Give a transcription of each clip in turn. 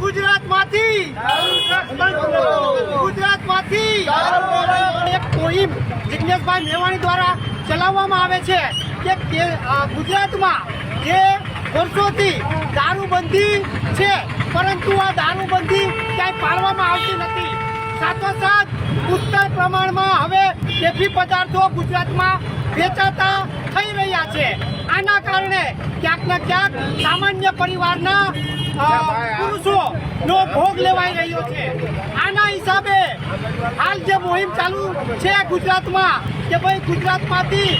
ગુજરાતમાંથી ગુજરાતમાંથી એક મોહિમ જિજ્ઞેશભાઈ મેવાણી દ્વારા ચલાવવામાં આવે છે કે ગુજરાતમાં જે વર્ષોથી દારૂબંધી છે, પરંતુ આ દારૂબંધી ક્યાંય પાળવામાં આવતી નથી. સાથોસાથ પુષ્કળ પ્રમાણમાં હવે પદાર્થો ગુજરાતમાં વેચાતા થઈ રહ્યા છે. આના કારણે ક્યાંક ને ક્યાંક સામાન્ય પરિવારના પુરુષો નો ભોગ લેવાઈ રહ્યો છે. આના હિસાબે હાલ જે મોહિમ ચાલુ છે ગુજરાતમાં, કે ભાઈ ગુજરાતમાંથી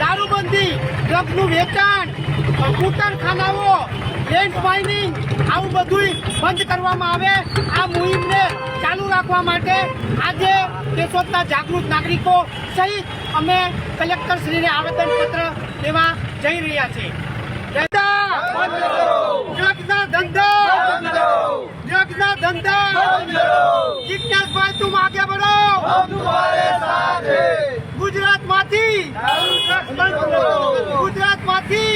દારૂબંધી ડ્રગ્સનું વેચાણ કૂટણખાનાઓ લેન્ડ માઇનિંગ આવું બધું બંધ કરવામાં આવે. આ મુહિમને ચાલુ રાખવા માટે આજે કેશોદના જાગૃત નાગરિકો સહિત અમે કલેક્ટર શ્રીને આવેદનપત્ર દેવા જઈ રહ્યા છે ધંધા! ધંધા! જિજ્ઞાસભાઈ તું આગે બઢો ગુજરાતમાંથી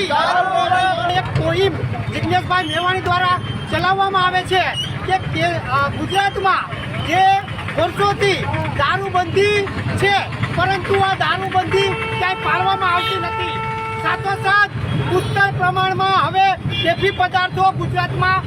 મેવાણી દ્વારા ચલાવવામાં આવે છે કે ગુજરાતમાં જે વર્ષોથી દારૂબંધી છે, પરંતુ આ દારૂબંધી ક્યાંય પાડવામાં આવતી નથી. સાથોસાથ પુષ્કળ પ્રમાણમાં હવે તેથી પદાર્થો ગુજરાતમાં